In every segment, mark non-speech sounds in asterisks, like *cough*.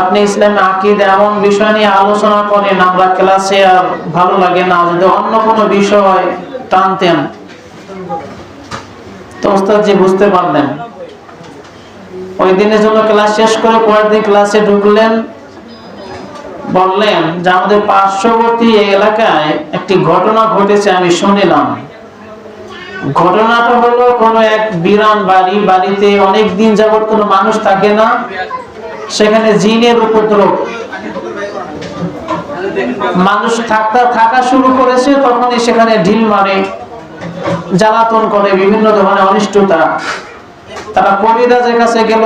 আপনি ইসলামে আকিদ এমন বিষয় নিয়ে আলোচনা করেন, আমরা ক্লাসে আর ভালো লাগে না, যদি অন্য কোনো বিষয় টানতেন। তো ওস্তাদ জি বুঝতে পারলেন। ওই দিনের জন্য ক্লাস শেষ করে পরের দিন ক্লাসে ঢুকলেন। বললেন, যে আমাদের পার্শ্ববর্তী এলাকায় একটি ঘটনা ঘটেছে, আমি শুনিলাম। ঘটনাটা হলো কোনো এক বিরান বাড়ি বাড়িতে অনেক দিন যাবত কোনো মানুষ থাকে না, সেখানে জিনের উপদ্রব। মানুষ থাকতে, থাকা শুরু করেছে, তখনই সেখানে ঢিল মারে, জ্বালাতন করে বিভিন্ন ধরনের অনিষ্টতা। তারা কবিরাজের কাছে গেল,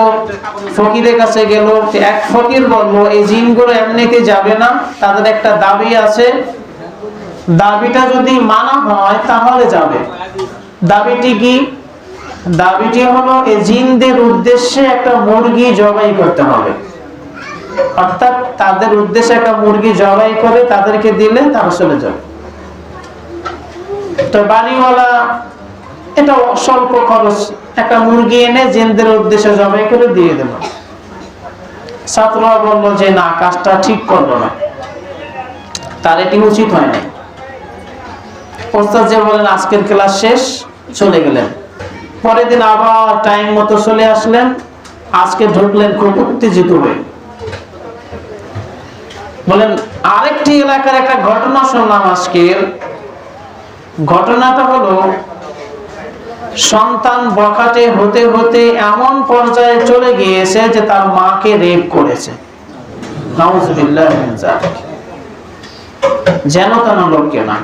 ফকিরের কাছে গেল এক ফকির বলল, এই জিনগুলো এমনিতে যাবে না, তাদের একটা দাবি আছে। দাবিটা যদি মানা হয়, তাহলে যাবে। দাবিটি কি? দাবিটি হলো এই জিনদের উদ্দেশ্যে একটা মুরগি জবাই করতে হবে। অর্থাৎ তাদের উদ্দেশ্যে একটা মুরগি জবাই করে তাদেরকে দিলে তারা চলে যাবে। তো বাড়িওয়ালা, এটা স্বল্প খরচ। একটা মুরগি এনে জিনদের উদ্দেশ্যে জবাই করে দিয়ে দেব। ছাত্ররা বলল যে, না, কাজটা ঠিক করল না। তার এটি উচিত হয় নাই। আজকের ক্লাস শেষ, চলে গেলেন। পরের দিন আবার টাইম মতো চলে আসলেন, আজকে ঢুকলেন খুব উত্তেজিত হয়ে। বলেন, আরেকটি এলাকার একটা ঘটনা শুনলাম আজকের। ঘটনাটা হলো, সন্তান বখাটে হতে হতে এমন পর্যায়ে চলে গিয়েছে যে তার মাকে রেপ করেছে। যেন তেন লোককে না।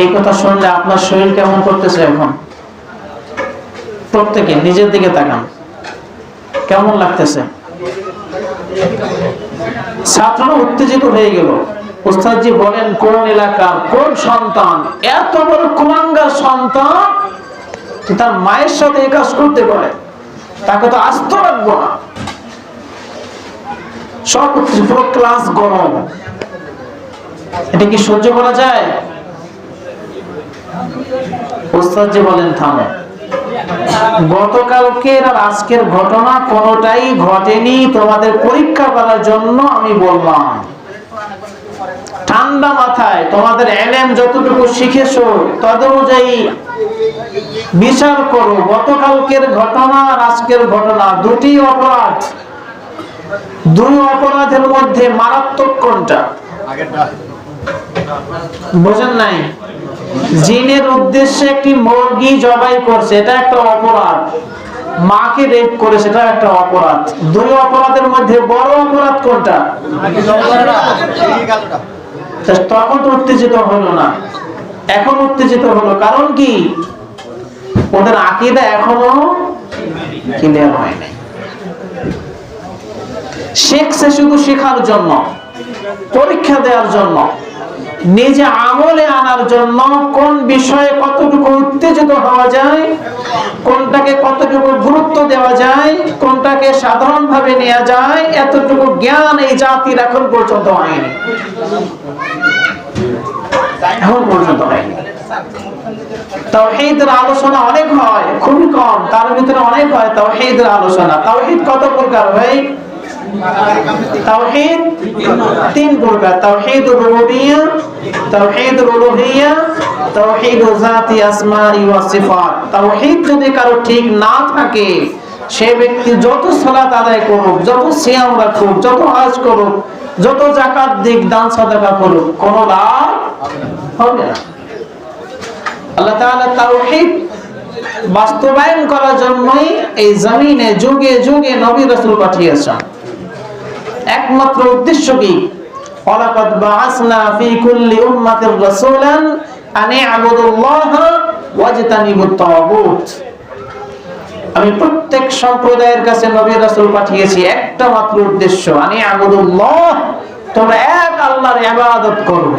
এই কথা শুনলে আপনার শরীর কেমন করতেছে এখন? প্রত্যেকে নিজের দিকে তাকান। কেমন লাগতেছে? ছাত্ররা উত্তেজিত হয়ে গেল। বলেন, কোন এলাকার কোন সন্তান, এত বড় সন্তান তার মায়ের সাথে এই কাজ করতে পারে? তাকে তো আস্ত রাখব না। সব ক্লাস গরম। এটা কি সহ্য করা যায়? ওস্তাদজি বলেন থামো। গতকালকের আর আজকের ঘটনা কোনোটাই ঘটেনি তোমাদের পরীক্ষা করার জন্য আমি বললাম। ঠান্ডা মাথায় তোমাদের এলেম যতটুকু শিখেছো তদ অনুযায়ী বিচার করো। গতকালকের ঘটনা আর আজকের ঘটনা দুটি অপরাধ। দুই অপরাধের মধ্যে মারাত্মক কোনটা? বোঝেন নাই? জিনের উদ্দেশ্যে একটি মুরগি জবাই করছে, এটা একটা অপরাধ। মাকে রেপ করে সেটা একটা অপরাধ। দুই অপরাধের মধ্যে বড় অপরাধ কোনটা? তখন তো উত্তেজিত হলো না। এখন উত্তেজিত হলো, কারণ কি? ওদের আকিদা এখনও ক্লিয়ার হয় নাই। শিখছে শুধু শেখার জন্য, পরীক্ষা দেওয়ার জন্য নিজে আমলে আনার জন্য কোন বিষয়ে কতটুকু উত্তেজিত হওয়া যায়, কোনটাকে কতটুকু গুরুত্ব দেওয়া যায়, কোনটাকে সাধারণভাবে নেওয়া যায়, এতটুকু জ্ঞান এই জাতির এখন পর্যন্ত হয়নি। আলোচনা অনেক হয়, খুবই কম, তার ভিতরে অনেক হয় তাওহীদের আলোচনা। তাওহীদ কত প্রকার ভাই? তাওহীদ, তিন প্রকার, তাওহীদ রুবুবিয়্যা তাওহীদ উলুহিয়্যা তাওহীদ জাতি, আসমাই ওয়া সিফাত। তাওহীদ যদি কারও ঠিক না থাকে, সে ব্যক্তি যত সালাত আদায় করুক, যত সিয়াম রাখুক, যত হজ করুক, যত যাকাত দিক, দান সাদাকা করুক, কোনো লাভ হবে না। আল্লাহ তাআলা তাওহীদ বাস্তবায়ন করার জন্যই এই জমিনে যুগে যুগে নবী রাসূল পাঠিয়েছেন। একমাত্র উদ্দেশ্য কি? বাআসনা ফি কুল্লি উম্মাতির রাসূলান আন তাগুত আমি প্রত্যেক সম্প্রদায়ের কাছে নবী রাসূল পাঠিয়েছি একটা মাত্র উদ্দেশ্য, আন তোমরা এক আল্লাহর ইবাদত করো।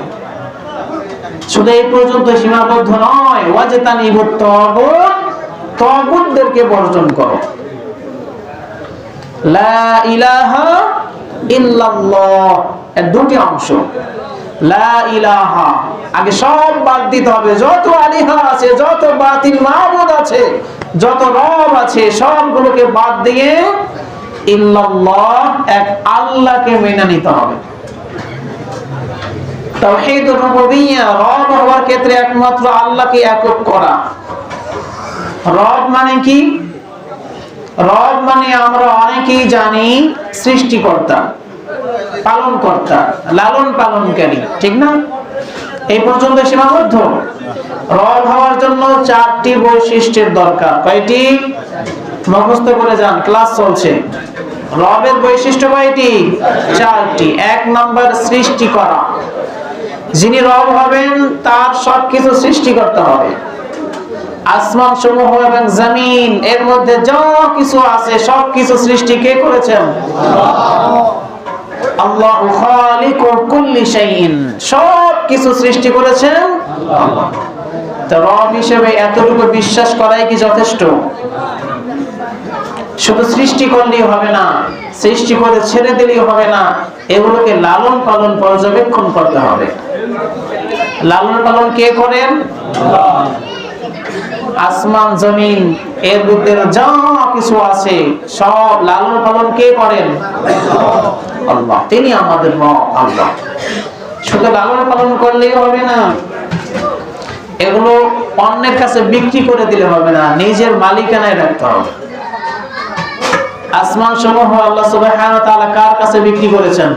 শুধু এই পর্যন্ত সীমাবদ্ধ নয় ওয়াজতানিবুত তাগুত তাগুতদেরকে বর্জন করো। লা ইলাহা ইল্লাল্লাহ দুটি অংশ। লা ইলাহা, আগে সব বাদ দিতে হবে। যত আলিহা আছে, যত বাতিল মাহবুদ আছে, যত রব আছে, সবগুলোকে বাদ দিয়ে ইল্লাল্লাহ, এক আল্লাহকে মেনে নিতে হবে। তাওহীদ রুবুবিয়্যা, রব হওয়ার ক্ষেত্রে একমাত্র আল্লাহকে একক করা। রব মানে কি? রব মানে আমরা অনেকেই জানি সৃষ্টিকর্তা পালন কর্তা লালন পালনকারী, ঠিক না? এই পর্যন্ত সীমাবদ্ধ? রব হওয়ার জন্য চারটি বৈশিষ্ট্যের দরকার। কয়টি? মুখস্থ করে যান, ক্লাস চলছে। রবের বৈশিষ্ট্য কয়টি? চারটি। এক নাম্বার সৃষ্টি করা যিনি রব হবেন, তার সবকিছু সৃষ্টি করতে হবে। আসমান সমূহ এবং জমিন, এর মধ্যে যা কিছু আছে, সব কিছু সৃষ্টি কে করেছেন? আল্লাহ খালিকু কুল্লি শাইইন। সব কিছু সৃষ্টি করেছেন তো রব হিসেবে এতটুকু বিশ্বাস করাই কি যথেষ্ট? শুধু সৃষ্টি করলেই হবে না, সৃষ্টি করে ছেড়ে দিলেই হবে না, এগুলোকে লালন পালন পর্যবেক্ষণ করতে হবে। লালন পালন কে করেন? আসমান, জমিন, এর মধ্যে যা কিছু আছে, সব লালন পালন কে করেন? আল্লাহ। তিনি আমাদের রব, আল্লাহ। শুধু লালন পালন করলেই হবে না, এগুলো অন্যের কাছে বিক্রি করে দিলে হবে না, নিজের মালিকানায় রাখতে হবে। আসমান সমূহ আল্লাহ সুবহানাহু ওয়া তাআলা কার কাছে বিক্রি করেছেন?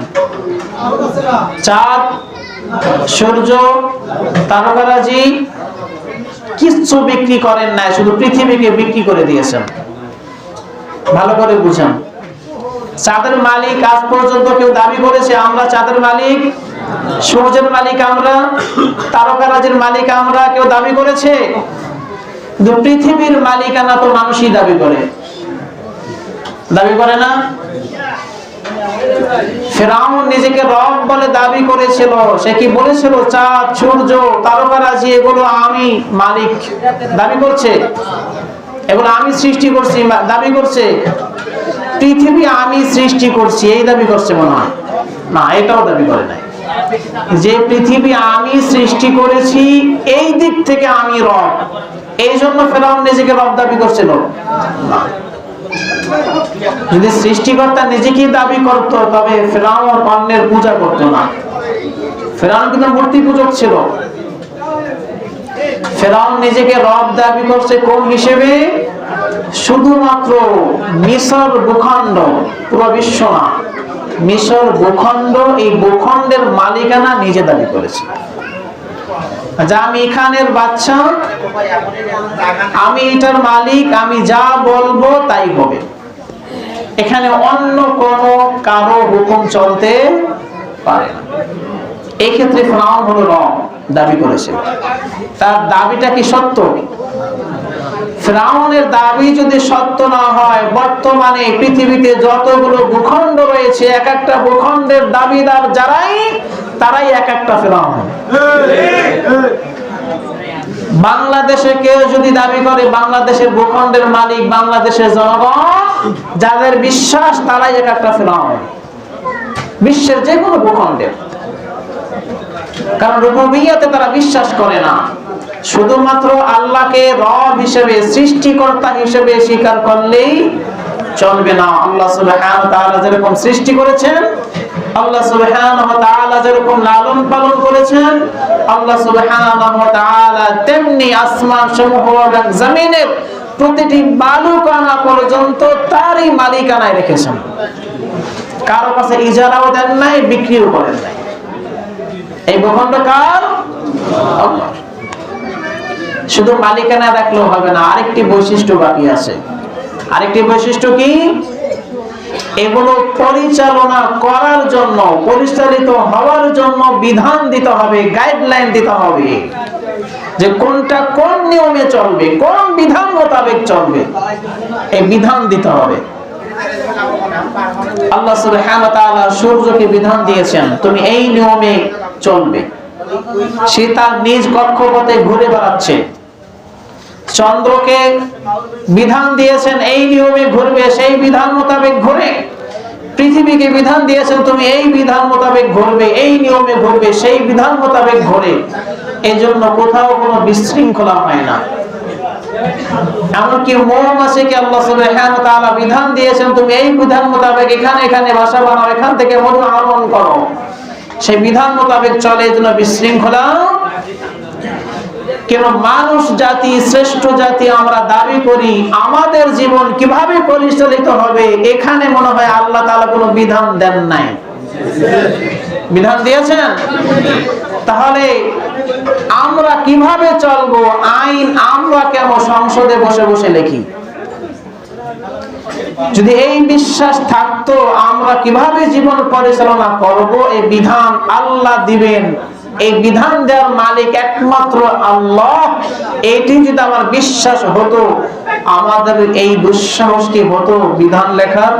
চাঁদ, সূর্য, তারকারাজি কিচ্ছু বিক্রি করেন নাই, শুধু পৃথিবীকে বিক্রি করে দিয়েছেন। ভালো করে বুঝেন। চাঁদের মালিক আজ পর্যন্ত কেউ দাবি করেছে, আমরা চাঁদের মালিক, সূর্যের মালিক আমরা, তারকারাজের মালিক আমরা, কেউ দাবি করেছে? কিন্তু পৃথিবীর মালিকানা তো মানুষই দাবি করে। দাবি করে না? ফেরাউন নিজেকে রব বলে দাবি করেছিল। সে কি বলেছিল? চাঁদ, সূর্য এগুলো আমি মালিক দাবি করছে, এগুলো আমি সৃষ্টি করছি দাবি করছে। পৃথিবী আমি সৃষ্টি করছি, এই দাবি করছে মনে হয়। না, এটাও দাবি করে নাই। যে পৃথিবী আমি সৃষ্টি করেছি, এই দিক থেকে আমি রব। এই জন্য ফেরাউন নিজেকে রব দাবি করছিল। না। যদি সৃষ্টিকর্তা নিজেকেই দাবি করত, তবে ফেরাউন অন্যের পূজা করত না। ফেরাউন কিন্তু মূর্তি পূজক ছিল। ফেরাউন নিজেকে রব দাবি করছে কোন হিসেবে? শুধুমাত্র মিশর ভূখণ্ড, পুরো বিশ্ব না। মিশর ভূখণ্ড, এই ভূখণ্ডের মালিকানা নিজে দাবি করেছে। যা আমি এখানের বাচ্চা, আমি এটার মালিক, আমি যা বলব তাই হবে। এখানে অন্য কোন কারও হুকুম চলতে পারে না। এই ক্ষেত্রে ফেরাউন হলো রং দাবি করেছে। তার দাবিটা কি সত্য? ফেরাউনের দাবি যদি সত্য না হয়, বর্তমানে পৃথিবীতে যতগুলো ভূখণ্ড রয়েছে, এক একটা ভূখণ্ডের দাবিদার যারাই, তারাই এক একটা ফেরাউন। বাংলাদেশে কেউ যদি দাবি করে, বাংলাদেশের ভূখণ্ডের মালিক বাংলাদেশের জনগণ, যাদের বিশ্বাস, তারাই এক একটা ফেরাউন। বিশ্বের যে কোনো ভূখণ্ডের কারণ রুবুবিয়াতে তারা বিশ্বাস করে না। শুধুমাত্র আল্লাহকে রব হিসেবে, সৃষ্টিকর্তা হিসেবে স্বীকার করলেই চলবে না। আল্লাহ সুবহানাহু ওয়া তাআলা যেরকম সৃষ্টি করেছেন, আল্লাহ সুবহানাহু ওয়া তাআলা যেরকম লালন পালন করেছেন, আল্লাহ সুবহানাহু ওয়া তাআলা তেমনি আসমান সমূহ এবং জমিনের প্রতিটি বালুকণা পর্যন্ত তারই মালিকানায় রেখেছেন। কারও কাছে ইজারাও দেন নাই, বিক্রিও করেন নাই। এই ভূখণ্ড কার? আল্লাহর। শুধু মালিকানা রাখলেও হবে না, আরেকটি বৈশিষ্ট্য বাকি আছে। আরেকটি বৈশিষ্ট্য কি? এগুলো পরিচালনা করার জন্য, পরিচালিত হওয়ার জন্য বিধান দিতে হবে গাইডলাইন দিতে হবে যে কোনটা কোন নিয়মে চলবে, কোন বিধান মোতাবেক চলবে। এই বিধান দিতে হবে। আল্লাহ সুবহানাহু ওয়া তাআলা সূর্যকে বিধান দিয়েছেন, তুমি এই নিয়মে চলবে। সে তার নিজ কক্ষপথে ঘুরে বেড়াচ্ছে। চন্দ্রকে বিধান দিয়েছেন, এই নিয়মে ঘুরবে, সেই বিধান মোতাবেক ঘুরে। পৃথিবীকে বিধান দিয়েছেন, তুমি এই বিধান মোতাবেক ঘুরবে, এই নিয়মে ঘুরবে, সেই বিধান মোতাবেক ঘুরে। এই জন্য কোথাও কোনো বিশৃঙ্খলা হয় না। এমনকি মৌমাছিকে আল্লাহ ওয়া তাআলা বিধান দিয়েছেন, তুমি এই বিধান মোতাবেক এখানে এখানে বাসা বানাও, এখান থেকে মধু আহরণ করো। সেই বিধান মোতাবেক চলে জন্য বিশৃঙ্খলা। কেন মানুষ জাতি, শ্রেষ্ঠ জাতি আমরা দাবি করি, আমাদের জীবন কীভাবে পরিচালিত হবে, এখানে মনে হয় আল্লাহ তাআলা কোনো বিধান দেন নাই। বিধান দিয়েছেন? তাহলে আমরা কীভাবে চলবো? আইন আমরা কেন সংসদে বসে বসে লিখি? যদি এই বিশ্বাস থাকতো, আমরা কীভাবে জীবন পরিচালনা করব? এই বিধান আল্লাহ দিবেন। এই বিধান দেওয়ার মালিক একমাত্র আল্লাহ। এটি যদি আমার বিশ্বাস হতো, আমাদের এই দুঃসাহস কি হতো, বিধান লেখার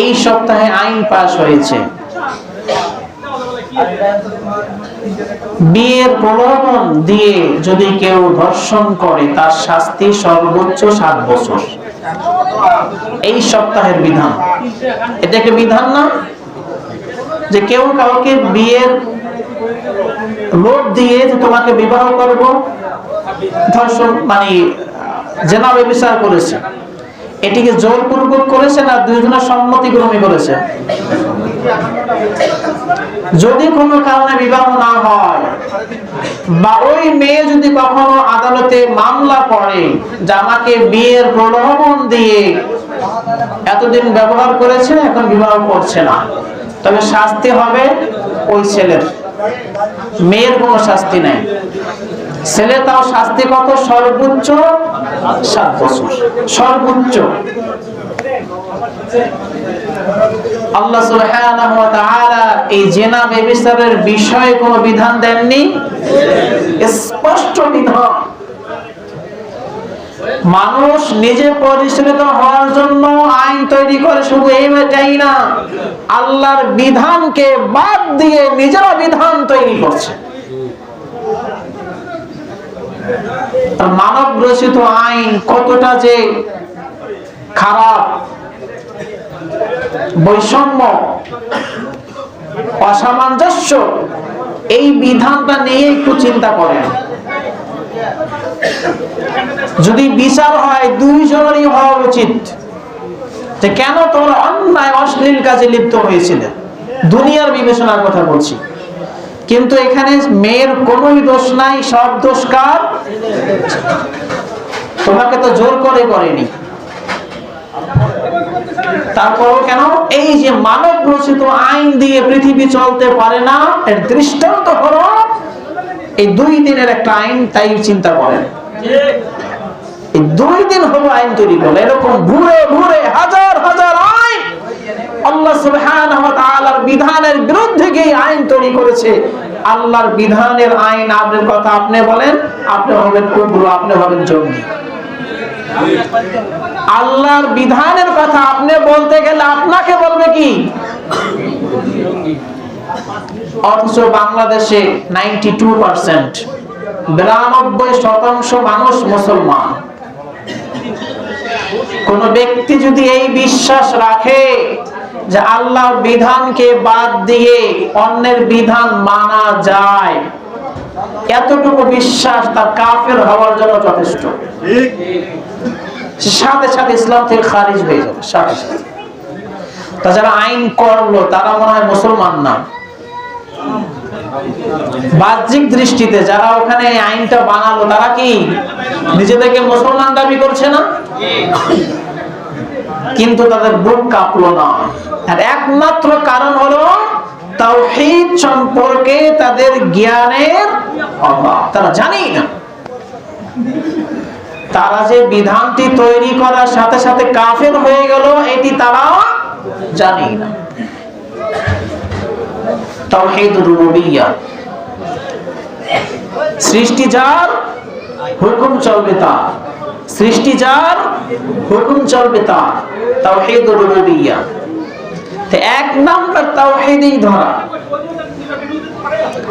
এই সপ্তাহে আইন পাশ হয়েছে। বিয়ের প্রলোভন দিয়ে যদি কেউ ধর্ষণ করে, তার শাস্তি সর্বোচ্চ সাত বছর। এই সপ্তাহের বিধান। এটা কি বিধান না? যে কেউ কাউকে বিয়ের লোভ দিয়ে যে তোমাকে বিবাহ করব, ধর্ষণ মানে জেনা বিচার করেছে। এটিকে জোরপূর্বক করেছে না দুইজনের সম্মতিক্রমে করেছে? যদি কোনো কারণে বিবাহ না হয়, বা ওই মেয়ে যদি কখনো আদালতে মামলা করে, যে আমাকে বিয়ের প্রলোভন দিয়ে এতদিন ব্যবহার করেছে, এখন বিবাহ করছে না, তবে শাস্তি হবে ওই ছেলের। মেয়ের কোনো শাস্তি নাই। ছেলে তাও শাস্তি কত? সর্বোচ্চ সাত বছর। সর্বোচ্চ। মানুষ নিজে পরিচালিত হওয়ার জন্য আইন তৈরি করে শুধু এইটাই না, আল্লাহর বিধানকে বাদ দিয়ে নিজেরা বিধান তৈরি করছে। মানব রচিত আইন কতটা যে খারাপ, বৈষম্য, অসামঞ্জস্য, এই বিধানটা নিয়ে একটু চিন্তা করেন। যদি বিচার হয়, দুইজনেরই হওয়া উচিত কেন তোমরা অন্যায়, অশ্লীল কাজে লিপ্ত হয়েছিল? দুনিয়ার বিবেচনার কথা বলছি। কিন্তু এখানে মেয়ের কোনোই দোষ নাই, সব দোষ কার? তোমাকে তো জোর করে করেনি। কেন? এই যে মানব রচিত আইন দিয়ে পৃথিবী চলতে পারে না, এর দৃষ্টান্ত হলো এই দুই দিনের একটা আইন, তাই চিন্তা করেন। এই দুই দিন হলো আইন তৈরি করল, এরকম ঘুরে ঘুরে হাজার হাজার আল্লাহ বিধানের বিরুদ্ধে গিয়ে আইন তৈরি করেছে। আল্লাহর বিধানের আইন আপনার কথা আপনি বলেন, আপনি হবেন আপনি হবেন আল্লাহর বিধানের কথা আপনি বলতে গেলে আপনাকে বলবে কি? অথচ বাংলাদেশে নাইনটি টু পার্সেন্ট, বিরানব্বই শতাংশ মানুষ মুসলমান। কোন ব্যক্তি যদি এই বিশ্বাস রাখে যে আল্লাহর বিধানকে বাদ দিয়ে অন্যের বিধান মানা যায়। এতটুকু বিশ্বাস তার কাফের হওয়ার জন্য যথেষ্ট। সাথে সাথে ইসলাম থেকে খারিজ হয়ে যাবে সাথে সাথে। তা যারা আইন করল তারা মনে হয় মুসলমান না। বাহ্যিক দৃষ্টিতে যারা ওখানে আইনটা বানালো তারা কি নিজেদেরকে মুসলমান দাবি করছে না? কিন্তু তাদের বুক কাঁপলো না। আর একমাত্র কারণ হলো তাওহীদ সম্পর্কে তাদের জ্ঞানের অভাব। তারা জানেই না। তারা যে বিধানটি তৈরি করার সাথে সাথে কাফের হয়ে গেল, এটি তারা জানেই না। তাওহীদ রুবুবিয়্যা সৃষ্টি যার হুকুম চলবে তার। সৃষ্টি যার হুকুম চলবে তার। তাওহীদ রুবুবিয়্যা তো এক নাম্বার তাওহীদই ধরা।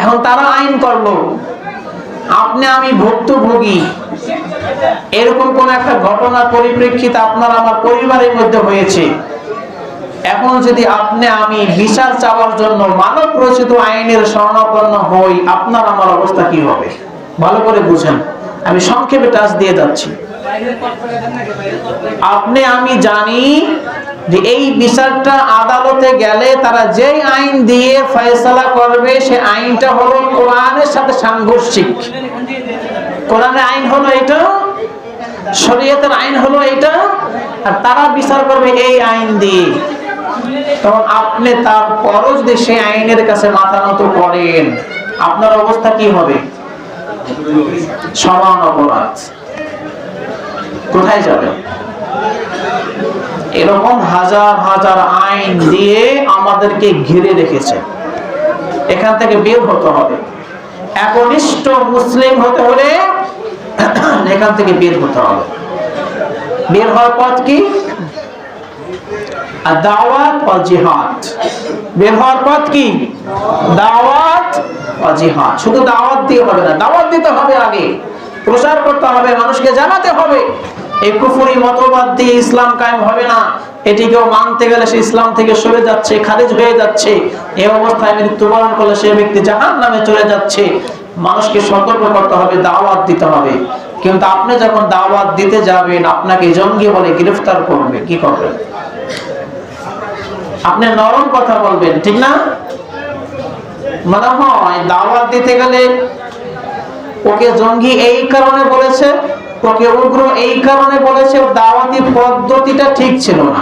এখন তারা আইন করল, আপনি আমি ভুক্তভোগী। এরকম কোন একটা ঘটনার পরিপ্রেক্ষিতে আপনার আমার পরিবারের মধ্যে হয়েছে। এখন যদি আপনি আমি বিচার চাওয়ার জন্য মানব রচিত আইনের শরণাপন্ন হই, আপনার আমার অবস্থা কি হবে? ভালো করে বুঝেন। আমি সংক্ষেপে টাচ দিয়ে যাচ্ছি। আপনি আমি জানি যে এই বিচারটা আদালতে গেলে তারা যেই আইন দিয়ে ফয়সলা করবে, সে আইনটা হলো কোরআনের সাথে সাংঘর্ষিক। কোরআনের আইন হলো এটা, শরীয়তের আইন হলো এটা, আর তারা বিচার করবে এই আইন দিয়ে। তখন আপনি তারপরও যদি সেই আইনের কাছে মাথা নত করেন। আপনার অবস্থা কি হবে? সমান অপরাধ। কোথায় যাবে? এরকম হাজার হাজার আইন দিয়ে আমাদেরকে ঘিরে রেখেছে। এখান থেকে বের হতে হবে। একনিষ্ঠ মুসলিম হতে হলে *clears throat* এখান থেকে বের হতে হবে। বের হওয়ার পথ কি? দাওয়াত ও জিহাদ। বের হওয়ার পথ কি? দাওয়াত ও জিহাদ। শুধু দাওয়াত দিয়ে হবে না, দাওয়াত দিতে হবে আগে। প্রচার করতে হবে, মানুষকে জানাতে হবে। এই কুফুরি মতবাদ দিয়ে ইসলাম কায়েম হবে না। এটিকেও মানতে গেলে সে ইসলাম থেকে সরে যাচ্ছে, খারিজ হয়ে যাচ্ছে। এই অবস্থায় মৃত্যুবরণ করলে সে ব্যক্তি জাহান নামে চলে যাচ্ছে। মানুষকে সতর্ক করতে হবে, দাওয়াত দিতে হবে। কিন্তু আপনি যখন দাওয়াত দিতে যাবেন, আপনাকে জঙ্গি বলে গ্রেফতার করবে। কি করবেন আপনি নরম কথা বলবেন, ঠিক না? মনে হয় দাওয়াত দিতে গেলে ওকে জঙ্গি এই কারণে বলেছে, ওকে উগ্র এই কারণে বলেছে, দাওয়াতি পদ্ধতিটা ঠিক ছিল না।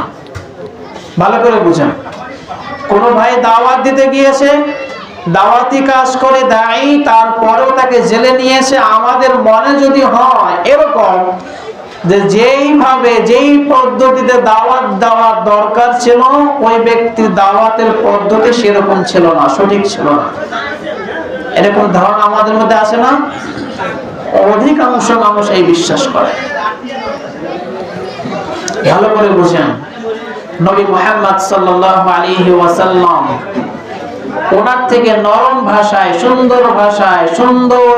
ভালো করে বুঝেন। কোন ভাই দাওয়াত দিতে গিয়েছে, দাওয়াতি কাজ করে দায়ী, তারপরেও তাকে জেলে নিয়েছে আমাদের মনে যদি হয় এরকম যে যেইভাবে, যেই পদ্ধতিতে দাওয়াত দেওয়ার দরকার ছিল, ওই ব্যক্তির দাওয়াতের পদ্ধতি সেরকম ছিল না, সঠিক ছিল না। এরকম ধারণা আমাদের মধ্যে আছে না? অধিকাংশ মানুষ এই বিশ্বাস করে। ভালো করে বুঝেন। নবী মোহাম্মদ সাল্লাল্লাহু আলাইহি ওয়াসাল্লাম ওনার থেকে নরম ভাষায়, সুন্দর ভাষায়, সুন্দর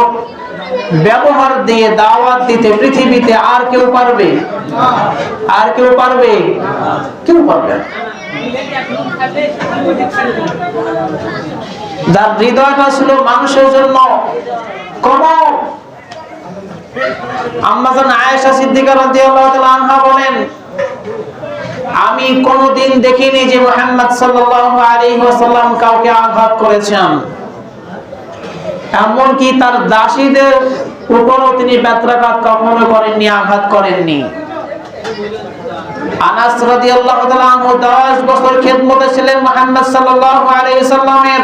ব্যবহার দিয়ে দাওয়াত দিতে পৃথিবীতে আর কেউ পারবে? আর কেউ পারবে? কেউ পারবে। যার হৃদয়টা ছিল মানুষের জন্য কোমল। আম্মাজান আয়েশা সিদ্দিকা রাদিয়াল্লাহু তাআলা আনহা বলেন, আমি কোনদিন দেখিনি যে মুহাম্মদ সাল্লাল্লাহু আলাইহি ওয়াসাল্লাম কাউকে আঘাত করেছেন। এমনকি তার দাসীদের উপরও তিনি ব্যত্রাঘাত কখনো করেননি, আঘাত করেননি। আনাস রাদিয়াল্লাহু তাআলা আনহু 10 বছর খেদমতে ছিলেন মুহাম্মদ সাল্লাল্লাহু আলাইহি সাল্লামের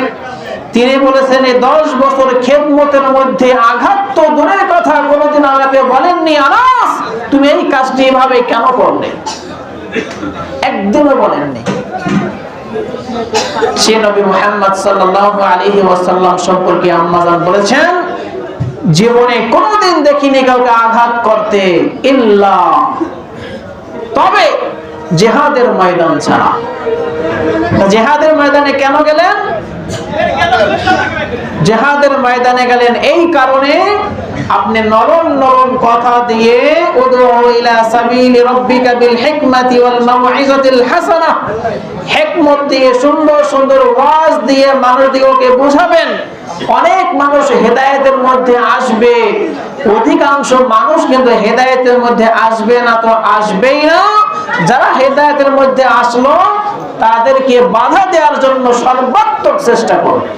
তিনি বলেছেন, এই 10 বছর খেদমতের মধ্যে আঘাত তো দূরের কথা, কোনোদিন আমাকে বলেননি, আনাস, তুমি এই কাজটি এভাবে কেন করলে? একদিনও বলেননি। সম্পর্কে আম্মাজান বলেছেন, জীবনে কোনোদিন দেখিনি কাউকে আঘাত করতে ইল্লা। তবে জেহাদের ময়দান ছাড়া। জেহাদের ময়দানে কেন গেলেন? জেহাদের ময়দানে গেলেন। এই কারণে আপনি নরম নরম কথা দিয়ে ইলা রাব্বিকা বিল হিকমাতি ওয়াল হিকমত দিয়ে, সুন্দর সুন্দর ওয়াজ দিয়ে মানুষদিগকে বুঝাবেন। অনেক মানুষ হেদায়েতের মধ্যে আসবে। অধিকাংশ মানুষ কিন্তু হেদায়েতের মধ্যে আসবে না তো আসবেই না। যারা হেদায়েতের মধ্যে আসলো তাদেরকে বাধা দেওয়ার জন্য সর্বাত্মক চেষ্টা করবে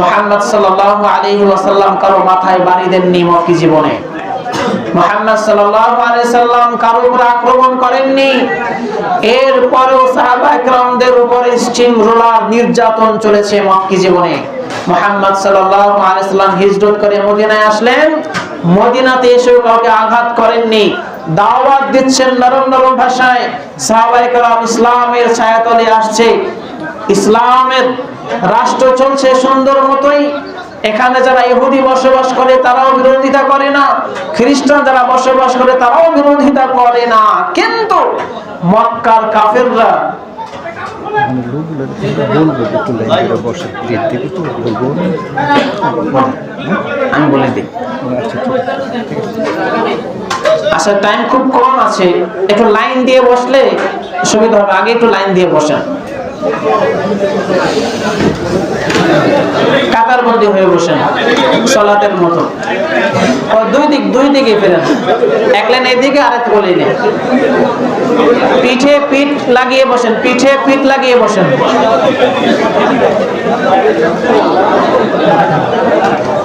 মুহাম্মদ সাল্লাল্লাহু আলাইহি ওয়াসাল্লাম কারও মাথায় বাড়ি দেননি মক্কি জীবনে। সাল্লাল্লাহু আলাইহি কারও উপর আক্রমণ সাহাবা উপর স্টিম রোলার নির্যাতন চলেছে মক্কি জীবনে। মুহাম্মদ সাল্লাল্লাহু আলাইহি সাল্লাম হিজরত করে মদিনায় আসলেন। মদিনাতে এসেও কাউকে আঘাত করেননি। দাওয়াত দিচ্ছেন নরম নরম ভাষায়। সাহাবায়ে কেরাম ইসলামের ছায়াতলে আসছে। ইসলামের রাষ্ট্র চলছে সুন্দর মতোই। এখানে যারা ইহুদি বসবাস করে, তারাও বিরোধিতা করে না। খ্রিস্টান যারা বসবাস করে, তারাও বিরোধিতা করে না। কিন্তু মক্কার কাফেররা আমি বলে দিই। আচ্ছা আচ্ছা টাইম খুব কম আছে। একটু লাইন দিয়ে বসলে সুবিধা হবে। আগে একটু লাইন দিয়ে বসেন। কাতার বন্দি হয়ে বসেন, সলাতের মতো। ও দুই দিক, দুই দিকে ফেরেন। এক লাইন এদিকে, আরেক বলিনি পিঠে পিঠ লাগিয়ে বসেন, পিঠে পিঠ লাগিয়ে বসেন।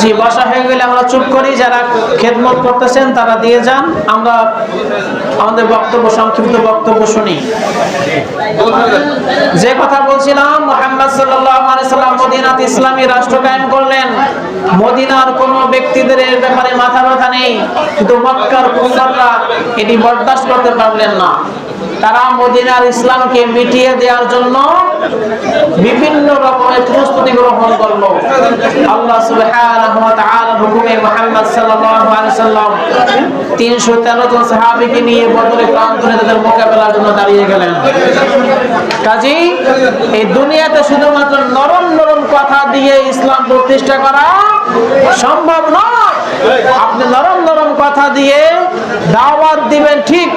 জি, বসা হয়ে গেলে আমরা চুপ করি, যারা খেদমত করতেছেন তারা দিয়ে যান। আমরা আমাদের বক্তব্য, সংক্ষিপ্ত বক্তব্য শুনি। যে কথা বলছিলাম, মোহাম্মদ সাল্লাম মদিনাতে ইসলামী রাষ্ট্র কায়েম করলেন। মদিনার কোন ব্যক্তিদের এর ব্যাপারে মাথা ব্যথা নেই, কিন্তু মক্কার কুফাররা এটি বরদাস্ত করতে পারলেন না। তারা মদিনার ইসলামকে মিটিয়ে দেওয়ার জন্য বিভিন্ন রকমের প্রস্তুতি গ্রহণ করল। আল্লাহ সুবহানাহু ওয়া হুকুমে মুহাম্মদ সাল্লাল্লাহু আলাইহি সাল্লাম 313 জন সাহাবীকে নিয়ে বদরের প্রান্তরে তাদের মোকাবেলার জন্য দাঁড়িয়ে গেলেন। কাজী, এই দুনিয়াতে শুধুমাত্র নরম নরম কথা দিয়ে ইসলাম প্রতিষ্ঠা করা সম্ভব নয়। আপনি নরম নরম কথা দিয়ে দাওয়াত দিবেন, ঠিক।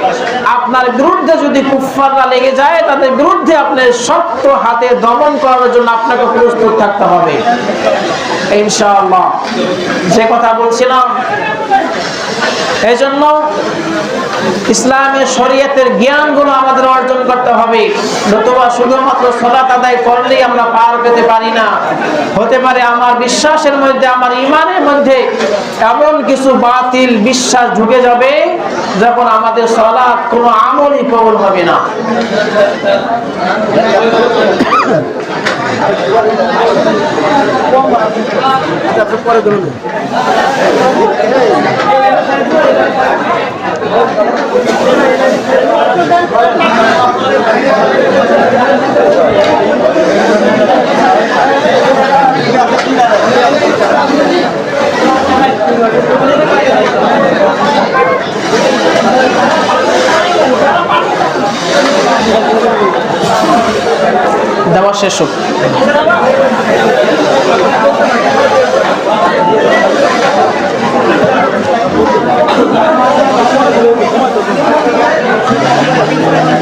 আপনার বিরুদ্ধে যদি কুফাররা লেগে যায়, তাদের বিরুদ্ধে আপনি শক্ত হাতে দমন করার জন্য আপনাকে প্রস্তুত থাকতে হবে। ইনশাআল্লাহ। যে কথা বলছিলাম এই জন্য ইসলামের শরীয়তের জ্ঞানগুলো আমাদের অর্জন করতে হবে। নতুবা শুধুমাত্র সলাত আদায় করলেই আমরা পার পেতে পারি না। হতে পারে আমার বিশ্বাসের মধ্যে, আমার ইমানের মধ্যে এমন কিছু বাতিল বিশ্বাস ঢুকে যাবে যখন আমাদের সলাৎ কোনো আমলই কবল হবে না। দেওয়া শেষ হোক Thank you.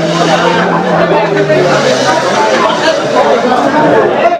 Thank you.